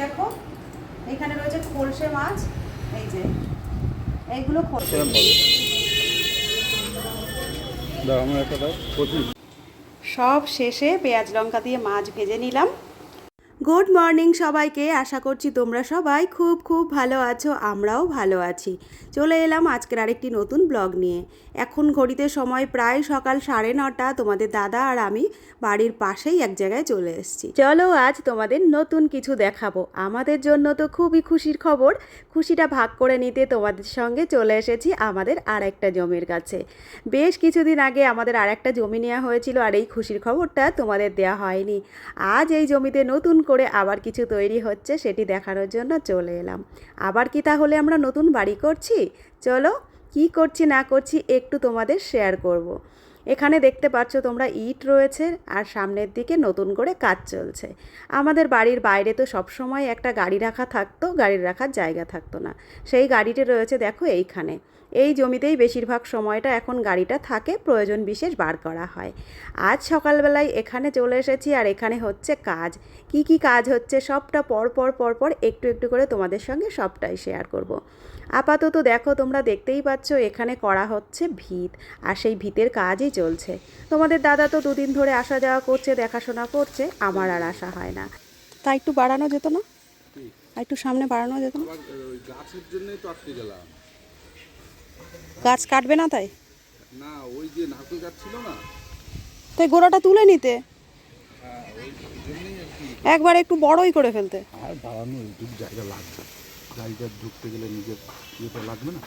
দেখো। এখানে রয়েছে খোলসে মাছ এই যে এইগুলো খোলসে সব শেষে পেঁয়াজ লঙ্কা দিয়ে মাছ ভেজে নিলাম। গুড মর্নিং সবাইকে। আশা করছি তোমরা সবাই খুব খুব ভালো আছো, আমরাও ভালো আছি। চলে এলাম আজকের আরেকটি নতুন ব্লগ নিয়ে। এখন ঘড়িতে সময় প্রায় সকাল সাড়ে নটা। তোমাদের দাদা আর আমি বাড়ির পাশেই এক জায়গায় চলে এসেছি। চলো আজ তোমাদের নতুন কিছু দেখাবো। আমাদের জন্য তো খুবই খুশির খবর। খুশিটা ভাগ করে নিতে তোমাদের সঙ্গে চলে এসেছি আমাদের আর একটা জমির কাছে। বেশ কিছুদিন আগে আমাদের আর একটা জমি নেওয়া হয়েছিল আর এই খুশির খবরটা তোমাদের দেওয়া হয়নি। আজ এই জমিতে নতুন করে আবার কিছু তৈরি হচ্ছে, সেটি দেখানোর জন্য চলে এলাম আবার কি তাহলে আমরা নতুন বাড়ি করছি চলো, কি করছি না করছি একটু তোমাদের শেয়ার করব। এখানে দেখতে পাচ্ছ তোমরা ইট রয়েছে আর সামনের দিকে নতুন করে কাজ চলছে। আমাদের বাড়ির বাইরে তো সবসময় একটা গাড়ি রাখা থাকতো, গাড়ির রাখার জায়গা থাকতো না। সেই গাড়িটি রয়েছে দেখো এইখানে। এই জমিতেই বেশিরভাগ সময়টা এখন গাড়িটা থাকে, প্রয়োজন বিশেষ বার করা হয়। আজ সকালবেলায় এখানে চলে এসেছি আর এখানে হচ্ছে কাজ। কি কি কাজ হচ্ছে সবটা পর পর পর পর একটু একটু করে তোমাদের সঙ্গে সবটাই শেয়ার করব। আপাতত দেখো তোমরা দেখতেই পাচ্ছ এখানে করা হচ্ছে ভিত আর সেই ভিতের কাজই চলছে। তোমাদের দাদা তো দুদিন ধরে আসা যাওয়া করছে দেখাশোনা করছে আমার আর আসা হয় না। তা একটু বাড়ানো যেত না? একটু সামনে বাড়ানো যেত না? গাছের জন্যই তো আটকে গেলাম। গাছ কাটবে না তাই? না ওই যে নারকেল গাছ ছিল না? তাই গোড়াটা তুলে নিতে? হ্যাঁ একবার একটু বড়ই করে ফেলতে। আর বাড়ানো এইটুকু জায়গা লাগবে। গাড়িটা ঢুকতে গেলে নিজের ইয়েটা লাগবে না?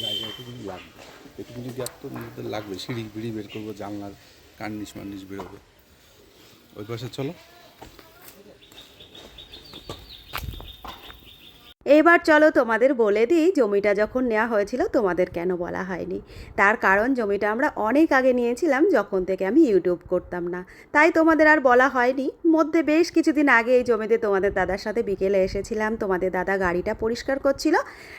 জায়গা একটু লাগবে। একটু যদি তো নিজেদের লাগবে, সিঁড়ি, বিড়ি বের করব, জানলার কার্নিশ মার্নিশ বেরোবে। ওই পাশে চলো। এবার চলো তোমাদের বলে দিই, জমিটা যখন নেওয়া হয়েছিল তোমাদের কেন বলা হয়নি। তার কারণ জমিটা আমরা অনেক আগে নিয়েছিলাম, যখন থেকে আমি ইউটিউব করতাম না। তাই তোমাদের আর বলা হয়নি। মধ্যে বেশ কিছুদিন আগে এই জমিতে তোমাদের দাদার সাথে বিকেলে এসেছিলাম। তোমাদের দাদা গাড়িটা পরিষ্কার করছিল।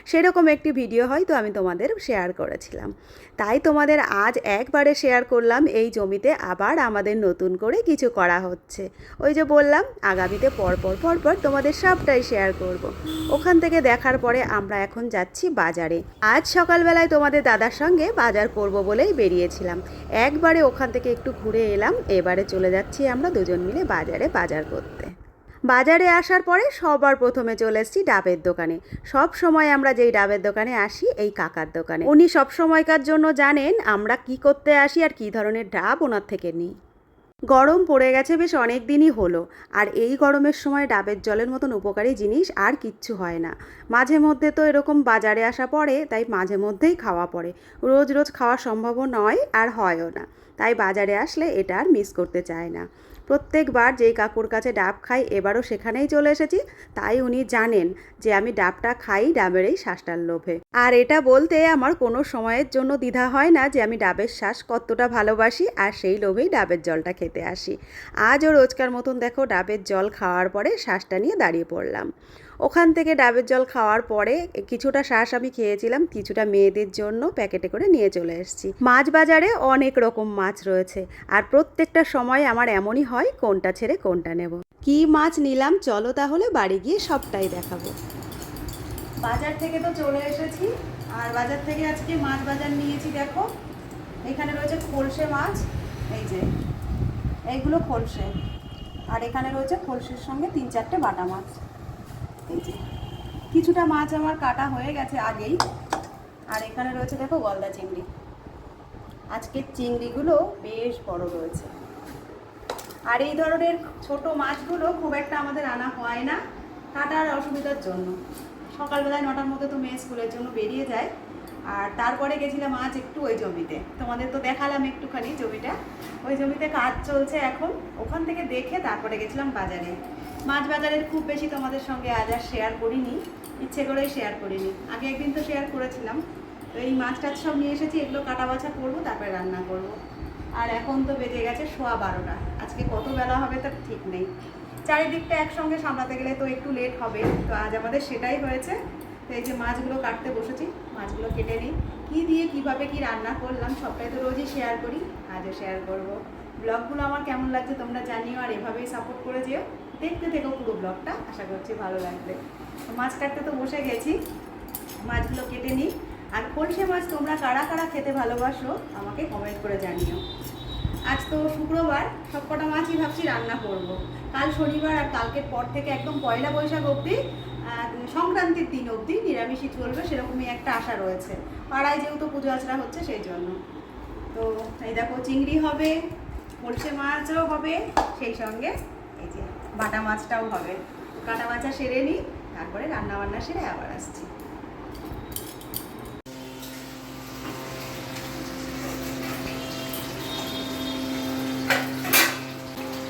সেরকম একটি ভিডিও হয়তো আমি তোমাদের শেয়ার করেছিলাম। তাই তোমাদের আজ একবারে শেয়ার করলাম, এই জমিতে আবার আমাদের নতুন করে কিছু করা হচ্ছে। ওই যে বললাম, আগামীতে পরপর পরপর তোমাদের সবটাই শেয়ার করব। ওখান থেকে দেখার পরে আমরা এখন যাচ্ছি বাজারে। আজ সকালবেলায় তোমাদের দাদার সঙ্গে বাজার করব বলেই বেরিয়েছিলাম। একবারে ওখান থেকে একটু ঘুরে এলাম, এবারে চলে যাচ্ছি আমরা দুজন মিলে বাজারে বাজার করতে। বাজারে আসার পরে সবার প্রথমে চলে এসেছি ডাবের দোকানে। সব সময় আমরা যেই ডাবের দোকানে আসি, এই কাকার দোকানে। উনি সব সময়কার জন্য জানেন আমরা কি করতে আসি আর কি ধরনের ডাব ওনার থেকে নিই। গরম পড়ে গেছে বেশ অনেক দিনই হলো। আর এই গরমের সময় ডাবের জলের মতন উপকারী জিনিস আর কিচ্ছু হয় না। মাঝে মধ্যে তো এরকম বাজারে আসা পড়ে, তাই মাঝে মধ্যেই খাওয়া পড়ে। রোজ রোজ খাওয়া সম্ভবও নয় আর হয়ও না। তাই বাজারে আসলে এটা আর মিস করতে চায় না। প্রত্যেকবার যেই কাকুর কাছে ডাব খাই, এবারও সেখানেই চলে এসেছি। তাই উনি জানেন যে আমি ডাবটা খাই, ডাবের এই শ্বাসটার লোভে। আর এটা বলতে আমার কোনো সময়ের জন্য দ্বিধা হয় না যে আমি ডাবের শ্বাস কতটা ভালোবাসি আর সেই লোভেই ডাবের জলটা খেতে আসি। আজও রোজকার মতন দেখো ডাবের জল খাওয়ার পরে শ্বাসটা নিয়ে দাঁড়িয়ে পড়লাম। ওখান থেকে ডাবের জল খাওয়ার পরে কিছুটা শ্বাস আমি খেয়েছিলাম, কিছুটা মেয়েদের জন্য প্যাকেটে করে নিয়ে চলে এসেছি। মাছ বাজারে অনেক রকম মাছ রয়েছে আর প্রত্যেকটা সময় আমার এমনই হয় কোনটা ছেড়ে কোনটা নেব। কি মাছ নিলাম চলো তাহলে বাড়ি গিয়ে সবটাই দেখাবো। বাজার থেকে তো চলে এসেছি, আর বাজার থেকে আজকে মাছ বাজার নিয়েছি দেখো। এখানে রয়েছে খোলসে মাছ, এই যে, এইগুলো খোলসে। আর এখানে রয়েছে খোলসের সঙ্গে তিন চারটে বাটা মাছ। এই যে, কিছুটা মাছ আমার কাটা হয়ে গেছে আগেই। আর এখানে রয়েছে দেখো গলদা চিংড়ি। আজকের চিংড়িগুলো বেশ বড় রয়েছে। আর এই ধরনের ছোট মাছগুলো খুব একটা আমাদের আনা হয় না কাটার অসুবিধার জন্য। সকালবেলায় নটার মধ্যে তো মেয়ে স্কুলের জন্য বেরিয়ে যায়। আর তারপরে গেছিলাম আজ একটু ওই জমিতে। তোমাদের তো দেখালাম একটুখানি জমিটা। ওই জমিতে কাজ চলছে এখন। ওখান থেকে দেখে তারপরে গেছিলাম বাজারে। মাছ বাজারের খুব বেশি তোমাদের সঙ্গে আজ আর শেয়ার করিনি। ইচ্ছে করেই শেয়ার করিনি। আগে একদিন তো শেয়ার করেছিলাম। তো এই মাছ টাছ সব নিয়ে এসেছি, এগুলো কাটা বাছা করব, তারপরে রান্না করব। আর এখন তো বেজে গেছে সোয়া বারোটা। আজকে কত বেলা হবে তার ঠিক নেই। চারিদিকটা একসঙ্গে সামলাতে গেলে তো একটু লেট হবে। তো আজ আমাদের সেটাই হয়েছে। তো এই যে মাছগুলো কাটতে বসেছি, মাছগুলো কেটে নিই। কী দিয়ে, কীভাবে, কি রান্না করলাম, সবটাই তো রোজই শেয়ার করি। আজও শেয়ার করব। ব্লগগুলো আমার কেমন লাগছে তোমরা জানিও আর এভাবেই সাপোর্ট করে যেও। দেখতে থেকো পুরো ব্লগটা, আশা করছি ভালো লাগবে। তো মাছ কাটতে তো বসে গেছি। মাছগুলো কেটে নিই। আর কলসে মাছ তোমরা কারা কারা খেতে ভালোবাসো, আমাকে কমেন্ট করে জানিও। আজ তো শুক্রবার, সবকটা মাছই ভাবছি রান্না করব। কাল শনিবার আর কালকের পর থেকে একদম পয়লা বৈশাখ অবধি সংক্রান্তির দিন অবধি নিরামিষই চলবে, সেরকমই একটা আশা রয়েছে। পাড়ায় যেহেতু পুজো আচরা হচ্ছে, সেই জন্য। তো এই দেখো, চিংড়ি হবে কলসে মাছও হবে, সেই সঙ্গে এই যে বাটা মাছটাও হবে। কাটা মাছা সেরে নিই, তারপরে রান্না বান্না সেরে আবার আসছি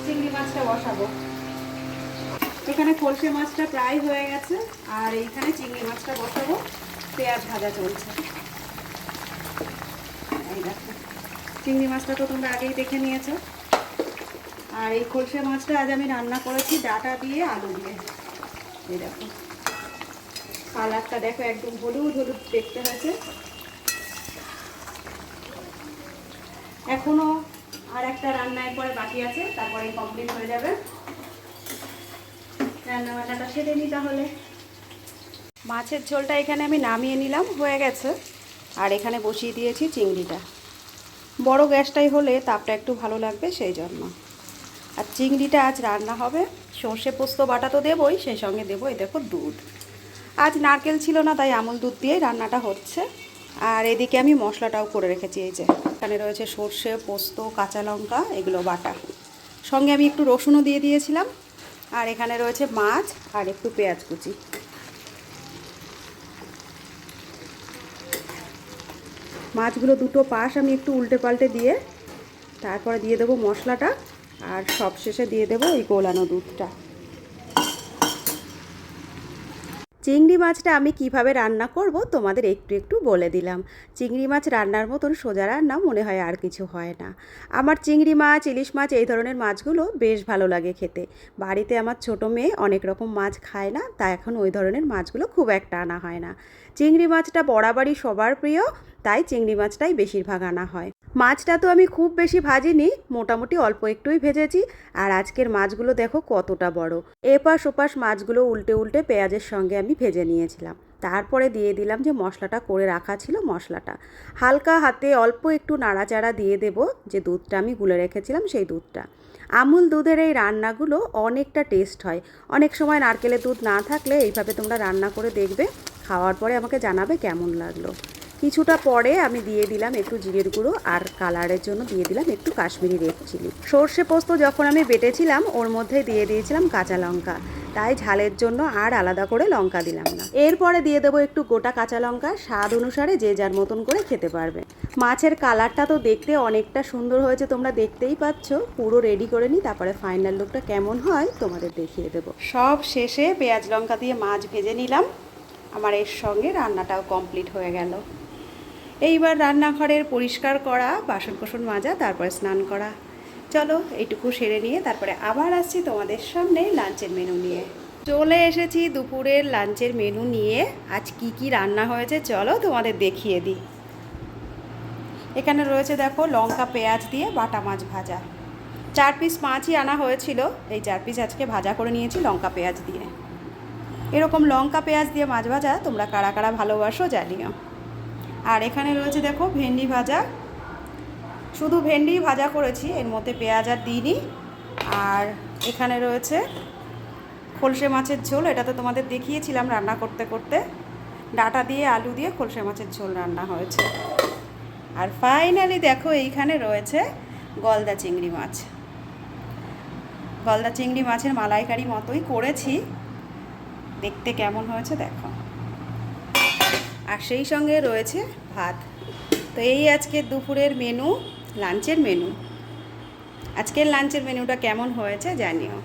চিংড়ি মাছটা বসাবো। এখানে কলসে মাছটা প্রায় হয়ে গেছে, আর এইখানে চিংড়ি মাছটা বসাবো। পেঁয়াজ ভাজা চলছে। চিংড়ি মাছটা তো তোমরা আগেই দেখে নিয়েছো। আর এই কলসে মাছটা আজ আমি রান্না করেছি ডাটা দিয়ে আলু দিয়ে। এই দেখো, কালারটা দেখো একদম হলুদ হলুদ দেখতে হয়েছে। এখনও আর একটা রান্নার পরে বাকি আছে, তারপরে কমপ্লিট হয়ে যাবে। রান্না সেরে নিই তাহলে। মাছের ঝোলটা এখানে আমি নামিয়ে নিলাম, হয়ে গেছে। আর এখানে বসিয়ে দিয়েছি চিংড়িটা। বড় গ্যাসটাই হলে তাপটা একটু ভালো লাগবে সেই জন্য। আর চিংড়িটা আজ রান্না হবে। সর্ষে পোস্ত, বাটা তো দেবই, সেই সঙ্গে দেবো এই দেখো দুধ। আজ নারকেল ছিল না, তাই আমুল দুধ দিয়েই রান্নাটা হচ্ছে। আর এদিকে আমি মশলাটাও করে রেখেছি, এই যে। এখানে রয়েছে সর্ষে, পোস্ত, কাঁচা লঙ্কা, এগুলো বাটা। সঙ্গে আমি একটু রসুনও দিয়ে দিয়েছিলাম। আর এখানে রয়েছে মাছ আর একটু পেঁয়াজ কুচি। মাছগুলো দুটো পাশ আমি একটু উল্টে পাল্টে দিয়ে তারপরে দিয়ে দেবো মশলাটা। আর সবশেষে দিয়ে দেবো এই গোলানো দুধটা। চিংড়ি মাছটা আমি কীভাবে রান্না করব তোমাদের একটু একটু বলে দিলাম। চিংড়ি মাছ রান্নার মতন সোজা রান্না মনে হয় আর কিছু হয় না। আমার চিংড়ি মাছ, ইলিশ মাছ এই ধরনের মাছগুলো বেশ ভালো লাগে খেতে। বাড়িতে আমার ছোট মেয়ে অনেক রকম মাছ খায় না, তা এখন ওই ধরনের মাছগুলো খুব একটা আনা হয় না। চিংড়ি মাছটা বরাবরই সবার প্রিয়, তাই চিংড়ি মাছটাই বেশিরভাগ আনা হয়। মাছটা তো আমি খুব বেশি ভাজিনি, মোটামুটি অল্প একটুই ভেজেছি। আর আজকের মাছগুলো দেখো কতটা বড়। এপাশ ওপাশ মাছগুলো উল্টে উল্টে পেঁয়াজের সঙ্গে আমি ভেজে নিয়েছিলাম। তারপরে দিয়ে দিলাম যে মশলাটা করে রাখা ছিল মশলাটা। হালকা হাতে অল্প একটু নাড়াচাড়া দিয়ে দেব যে দুধটা আমি গুলে রেখেছিলাম সেই দুধটা। আমুল দুধের এই রান্নাগুলো অনেকটা টেস্ট হয়। অনেক সময় নারকেলের দুধ না থাকলে এইভাবে তোমরা রান্না করে দেখবে, খাওয়ার পরে আমাকে জানাবে কেমন লাগল। কিছুটা পরে আমি দিয়ে দিলাম একটু জিরের গুঁড়ো আর কালারের জন্য দিয়ে দিলাম একটু কাশ্মীরি রেড চিলি। সর্ষে পোস্ত যখন আমি বেটেছিলাম, ওর মধ্যে দিয়ে দিয়েছিলাম কাঁচা লঙ্কা। তাই ঝালের জন্য আর আলাদা করে লঙ্কা দিলাম না। এরপরে দিয়ে দেবো একটু গোটা কাঁচা লঙ্কা। স্বাদ অনুসারে যে যার মতন করে খেতে পারবে। মাছের কালারটা তো দেখতে অনেকটা সুন্দর হয়েছে, তোমরা দেখতেই পাচ্ছ। পুরো রেডি করে নিই, তারপরে ফাইনাল লুকটা কেমন হয় তোমাদের দেখিয়ে দেবো। সব শেষে পেঁয়াজ লঙ্কা দিয়ে মাছ ভেজে নিলাম। আমার এর সঙ্গে রান্নাটাও কমপ্লিট হয়ে গেল। এইবার রান্নাঘরের পরিষ্কার করা বাসন কোসন মাজা, তারপরে স্নান করা। চলো, এইটুকু সেরে নিয়ে তারপরে আবার আসছি তোমাদের সামনে লাঞ্চের মেনু নিয়ে। চলে এসেছি দুপুরের লাঞ্চের মেনু নিয়ে। আজ কি কি রান্না হয়েছে চলো তোমাদের দেখিয়ে দিই। এখানে রয়েছে দেখো লঙ্কা, পেঁয়াজ দিয়ে বাটা মাছ ভাজা। চার পিস মাছই আনা হয়েছিল। এই চার পিস আজকে ভাজা করে নিয়েছি লঙ্কা, পেঁয়াজ দিয়ে। এরকম লঙ্কা, পেঁয়াজ দিয়ে মাছ ভাজা তোমরা কারা কারা ভালোবাসো জানিও। আর এখানে রয়েছে দেখো ভেন্ডি ভাজা। শুধু ভেন্ডি ভাজা করেছি, এর মধ্যে পেঁয়াজ আর দিইনি। আর এখানে রয়েছে খলসে মাছের ঝোল এটা তো তোমাদের দেখিয়েছিলাম রান্না করতে করতে। ডাটা দিয়ে, আলু দিয়ে খলসে মাছের ঝোল রান্না হয়েছে। আর ফাইনালি দেখো এইখানে রয়েছে গলদা চিংড়ি মাছ। গলদা চিংড়ি মাছের মালাইকারি মতোই করেছি। দেখতে কেমন হয়েছে দেখো। আর সেই সঙ্গে রয়েছে ভাত। তো এই আজকে দুপুরের মেনু লাঞ্চের মেনু আজকের লাঞ্চের মেনুটা কেমন হয়েছে জানিও।